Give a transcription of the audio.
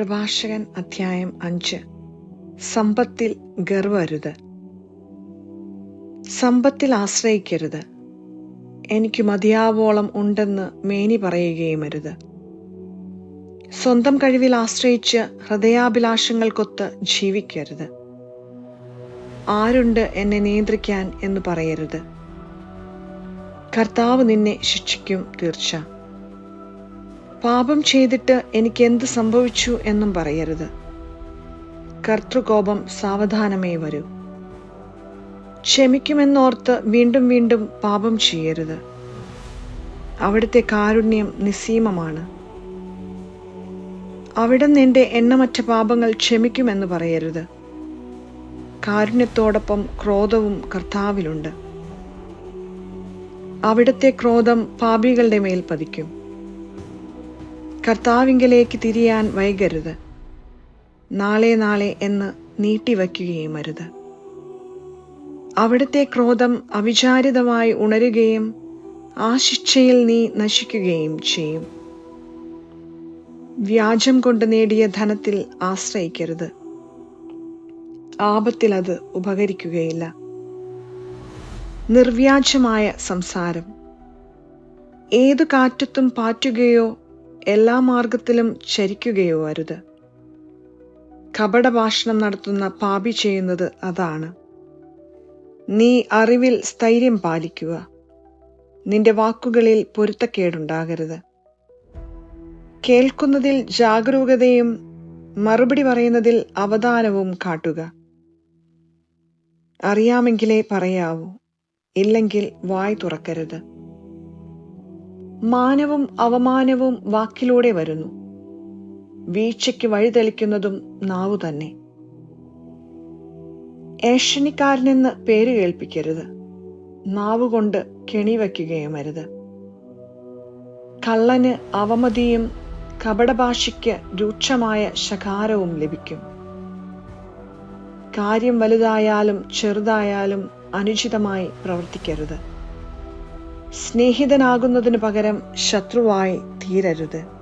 പ്രഭാഷകൻ അധ്യായം അഞ്ച്. സമ്പത്തിൽ ഗർവരുത്. സമ്പത്തിൽ ആശ്രയിക്കരുത്. എനിക്ക് മതിയാവോളം ഉണ്ടെന്ന് മേനി പറയുകയും അരുത് സ്വന്തം കഴിവിൽ ആശ്രയിച്ച് ഹൃദയാഭിലാഷങ്ങൾക്കൊത്ത് ജീവിക്കരുത്. ആരുണ്ട് എന്നെ നിയന്ത്രിക്കാൻ എന്ന് പറയരുത്. കർത്താവ് നിന്നെ ശിക്ഷിക്കും തീർച്ച. പാപം ചെയ്തിട്ട് എനിക്ക് എന്ത് സംഭവിച്ചു എന്നും പറയരുത്. കർത്തൃകോപം സാവധാനമേ വരൂ. ക്ഷമിക്കുമെന്നോർത്ത് വീണ്ടും വീണ്ടും പാപം ചെയ്യരുത്. അവിടുത്തെ കാരുണ്യം നിസ്സീമമാണ്. അവിടെ നിന്റെ എണ്ണമറ്റ പാപങ്ങൾ ക്ഷമിക്കുമെന്ന് പറയരുത്. കാരുണ്യത്തോടൊപ്പം ക്രോധവും കർത്താവിലുണ്ട്. അവിടുത്തെ ക്രോധം പാപികളുടെ മേൽ പതിക്കും. കർത്താവിങ്കലേക്ക് തിരിയാൻ വൈകരുത്. നാളെ നാളെ എന്ന് നീട്ടിവയ്ക്കുകയും അരുത് അവിടുത്തെ ക്രോധം അവിചാരിതമായി ഉണരുകയും ആ ശിക്ഷയിൽ നീ നശിക്കുകയും ചെയ്യും. വ്യാജം കൊണ്ട് നേടിയ ധനത്തിൽ ആശ്രയിക്കരുത്. ആപത്തിൽ അത് ഉപകരിക്കുകയില്ല. നിർവ്യാജമായ സംസാരം. ഏതു കാറ്റത്തും പാറ്റുകയോ എല്ലാ മാർഗത്തിലും ചരിക്കുകയോ അരുത്. കപടഭാഷണം നടത്തുന്ന പാപി ചെയ്യുന്നത് അതാണ്. നീ അറിവിൽ സ്ഥൈര്യം പാലിക്കുക. നിന്റെ വാക്കുകളിൽ പൊരുത്തക്കേടുണ്ടാകരുത്. കേൾക്കുന്നതിൽ ജാഗരൂകതയും മറുപടി പറയുന്നതിൽ അവധാനവും കാട്ടുക. അറിയാമെങ്കിലേ പറയാവൂ. ഇല്ലെങ്കിൽ വായ് തുറക്കരുത്. മാനവും അവമാനവും വാക്കിലൂടെ വരുന്നു. വീഴ്ചയ്ക്ക് വഴിതെളിക്കുന്നതും നാവു തന്നെ. ഏഷണിക്കാരനെന്ന് പേര് കേൾപ്പിക്കരുത്. നാവുകൊണ്ട് കെണിവയ്ക്കുകയുമരുത് കള്ളന് അവമതിയും കപടഭാഷയ്ക്ക് രൂക്ഷമായ ശകാരവും ലഭിക്കും. കാര്യം വലുതായാലും ചെറുതായാലും അനുചിതമായി പ്രവർത്തിക്കരുത്. സ്നേഹിതനാകുന്നതിനു പകരം ശത്രുവായി തീരരുത്.